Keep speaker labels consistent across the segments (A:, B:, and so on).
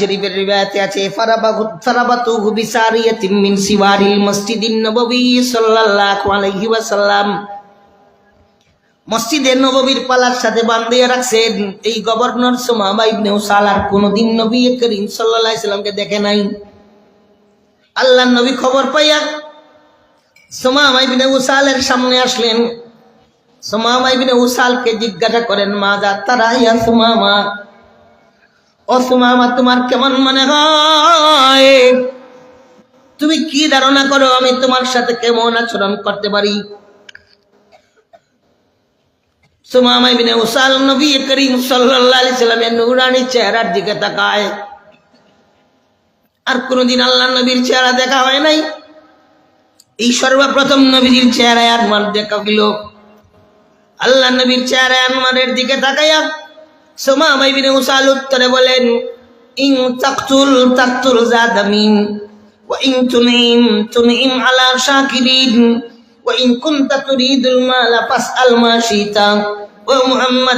A: শরীফের রিবায়াতে আছে ফারাবাহু ফারাবাতুহু বিসারিয়াতিন মিন সিওয়ারিল মসজিদিন নববী সাল্লাল্লাহু আলাইহি ওয়াসাল্লাম। মসজিদের নববীর পালার সাথে রাখছেন এই গভর্নর সুমামা ইবনে কোনদিন নবী করিম সাল্লাল্লাহু আলাইহি দেখে নাই। আল্লাহর নবী খবর পাইয়া সুমামা ইবনে উসালের সামনে আসলেন। সুমামা ইবনে উসালকে জিজ্ঞাসা করেন মা যা তারা ইয়া সুমামা? ও সুমামা তোমার কেমন মনে হয়? তুমি কি ধারণা করো আমি তোমার সাথে কেমন আচরণ করতে পারি? সুমামা ইবনে উসাল নবী করিম সাল্লাল্লাহু আলাইহি সাল্লামের নূরানি চেহারার দিকে তাকায়। আর কোনদিন আল্লাহ নবীর চেহারা দেখা হয় নাই? নবীর আল্লাহ নবীর চেহারায় আনমানের দিকে তাকাইয়া উত্তরে বলেন জাদামিন, ওয়া ইন ও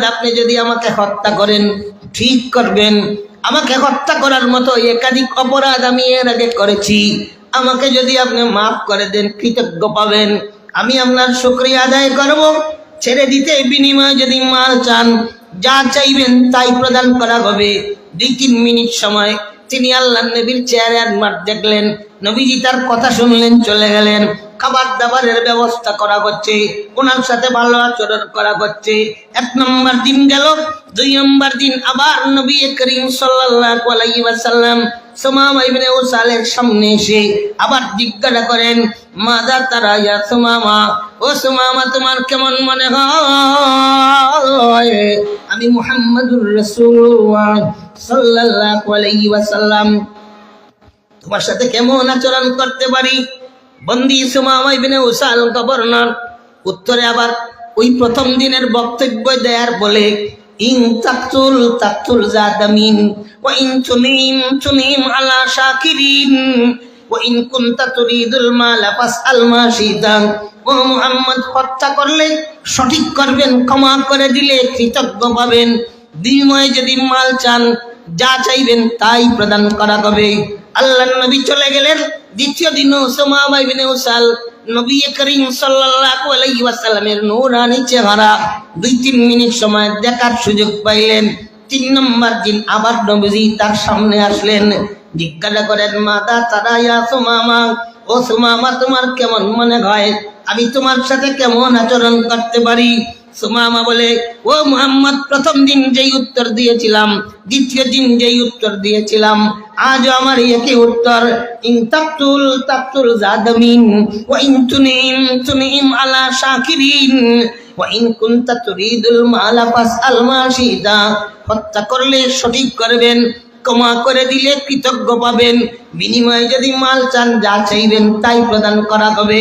A: আপনি যদি আমাকে হত্যা করেন, ঠিক করবেন। আমাকে হত্যা করার মতো একাধিক অপরাধ আমি এর আগে করেছি। আমাকে যদি আপনি মাফ করে দেন, কৃতজ্ঞ পাবেন। আমি আপনার শুক্রিয়া আদায় করব। ছেড়ে দিতে বিনিময়ে যদি মাল চান যা চাইবেন তাই প্রদান করা হবে। দুই তিন মিনিট সময়, তিনি আল্লাহ নবীর চেয়ারে মাঠ দেখলেন। নবীজি তার কথা শুনলেন, চলে গেলেন। খাবার দাবারের ব্যবস্থা করা হচ্ছে ওনার সাথে ভালো আচরণ করা হচ্ছে এক নম্বর দিন গেল, দুই নম্বর দিন আবার নবী করিম উসালের সামনে এসে আবার জিজ্ঞাসা করেন, মাদা তারা সুমামা? ও সুমামা, তোমার কেমন মনে হয়? মুহাম্মাদুর রাসূলুল্লাহ সাল্লাল্লাহু আলাইহি ওয়াসাল্লাম। তোমার সাথে কেমন আচরণ করতে পারি? বন্দি সুমামা ইবনে উসাল গভর্নর উত্তরে আবার ওই প্রথম দিনের বক্তব্য দেয়ার বলে, ইন তাকতুল তাকতুল জাদামিন, ওয়া ইন তুনিম তুনিম আলা শাকিরিন, ওয়া ইন কুনতা তুরিদুল মালা ফাসআল মা শিতা ও মুহাম্মদ হত্যা করলে সঠিক করবেন, ক্ষমা করে দিলে কৃতজ্ঞ পাবেন। বিনিময়ে যদি মাল চান, যা চাইবেন তাই প্রদান করা হবে। আল্লাহ নবী চলে গেলেন, দ্বিতীয় দিন উসাল নবী চেহারা দুই তিন মিনিট সময় দেখার সুযোগ পাইলেন। তিন নম্বর দিন আবার তার সামনে আসলেন। জিজ্ঞাসা করেন মাতা তারা ও সুমামা তোমার কেমন মনে হয়? আমি তোমার সাথে কেমন আচরণ করতে পারি? সুমামা বলে, ও মুহাম্মদ, প্রথম দিন যেই উত্তর দিয়েছিলাম, দ্বিতীয় দিন যেই উত্তর দিয়েছিলাম, আজও আমার একই উত্তর। ইন তাকতুল তাকতুল জাদমিন, ওয়া ইন তুনিম তুনিম আলা শাকিরিন, ওয়া ইন কুনতা তুরিদুল মালা ফাসআল মা শিতা হত্যা করলে সঠিক করবেন, ক্ষমা করে দিলে কৃতজ্ঞ পাবেন, বিনিময়ে যদি মাল চান যা চাইবেন তাই প্রদান করা হবে।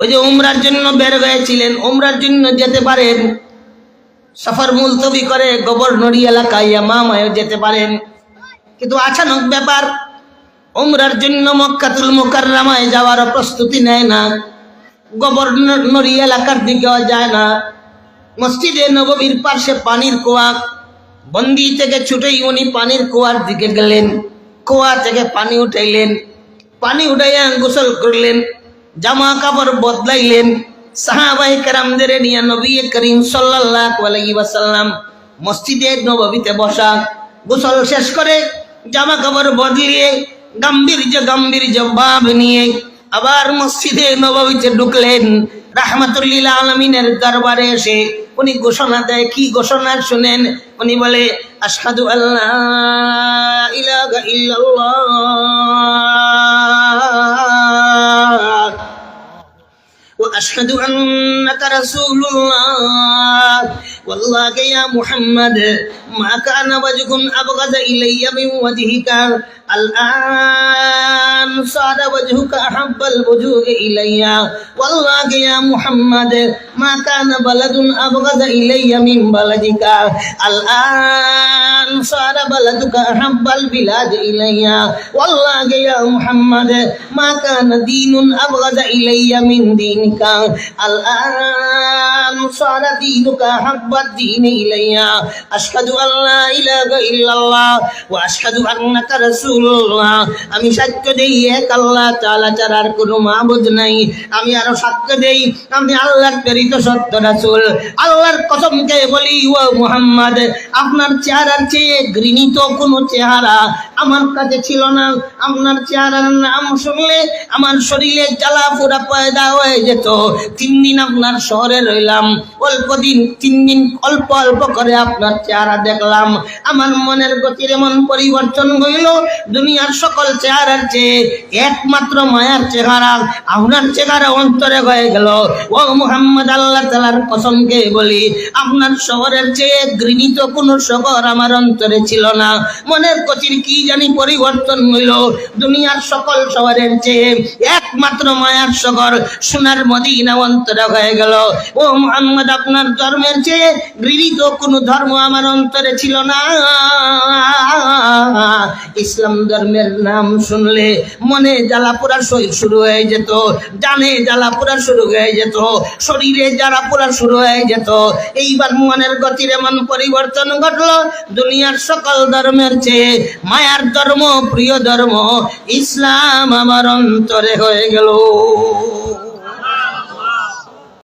A: ওই যে উমরার জন্য বের হয়েছিলেন, উমরার জন্য যেতে পারেন। সফর মুলতবি করে গভর্নরি এলাকায় মামায় যেতে পারেন। কিন্তু আচানক ব্যাপার, উমরার জন্য মক্কাতুল মুকাররামায় যাওয়ার প্রস্তুতি নেয় না। গভর্নরি এলাকার দিকেও যায় না। মসজিদে নববীর পাশে পানির কুয়া, বন্দি থেকে ছুটেই উনি পানির কুয়ার দিকে গেলেন। কুয়া থেকে পানি উঠাইলেন। পানি উঠাইয়া গোসল করলেন। জামা কাপড় বদলাইলেন। সাহাবাই কারামদের নিয়ে নবী করিম ওয়াসাল্লাম মসজিদে নববীতে বসা, গোসল শেষ করে জামা কাপড় বদলিয়ে গাম্ভীর্য গাম্ভীর্য ভাব নিয়ে আবার মসজিদে নববীতে ঢুকলেন। রাহমাতুল্লিল আলমিনের দরবারে এসে উনি ঘোষণা দেয়, কি ঘোষণা শুনেন? উনি বলে, আশহাদু আল্লাহ ইলাহা আশহাদু আন্নাকা রাসূলুল্লাহ والله يا محمد ما كان وجه أبغض إلي من وجهك. الآن صار وجهك أحب الوجوه إلي. والله يا محمد ما كان بلد أبغض إلي من بلدك. الآن صار بلدك أحب البلاد إلي. والله يا محمد ما كان دين أبغض إلي من دينك. الآن صار دينك أحب الدين إلي أشهد أن لا إله إلا الله وأشهد أنك رسول রাসূলুল্লাহ আমি সাক্ষ্য দেই এক আল্লাহ তাআলা ছাড়া আর কোনো মাবুদ নাই আমি আরো সাক্ষ্য দেই আমি আল্লাহর প্রেরিত সত্য রাসূল আল্লাহর কসমকে বলি ও মুহাম্মদ আপনার চেহারার চেয়ে ঘৃণিত কোনো চেহারা আমার কাছে ছিল না। আপনার চেহারার নাম শুনলে আমার শরীরে জ্বালা পোড়া পয়দা হয়ে যেত। তিন দিন আপনার শহরে রইলাম। অল্প দিন, তিন দিন অল্প অল্প করে আপনার চেহারা দেখলাম। আমার মনের গতির এমন পরিবর্তন হইল, দুনিয়ার সকল চেহারার চেয়ে একমাত্র মায়ার চেহারা, আপনার চেহারা অন্তরে হয়ে গেল। ও মুহাম্মদ, আল্লাহ তালার কসমকে বলি, আপনার শহরের চেয়ে ঘৃণিত কোনো শহর আমার অন্তরে ছিল না। মনের গতির কি জানি পরিবর্তন হইল। দুনিয়ার সকল শহরের চেয়ে একমাত্র মায়ার শহর সোনার মদিনা অন্তরে হয়ে গেল। ও মুহাম্মদ, আপনার ধর্মের চেয়ে ঘৃণিত কোনো ধর্ম আমার অন্তরে ছিল না। ইসলাম ধর্মের নাম শুনলে মনে জ্বালা পোড়া শুরু হয়ে যেত, জানে জ্বালা পোড়া শুরু হয়ে যেত, শরীরে জ্বালা পোড়া শুরু হয়ে যেত। এইবার মনের গতির এমন পরিবর্তন ঘটলো, দুনিয়ার সকল ধর্মের চেয়ে মায়ার ধর্ম প্রিয় ধর্ম ইসলাম আমার অন্তরে হয়ে গেল।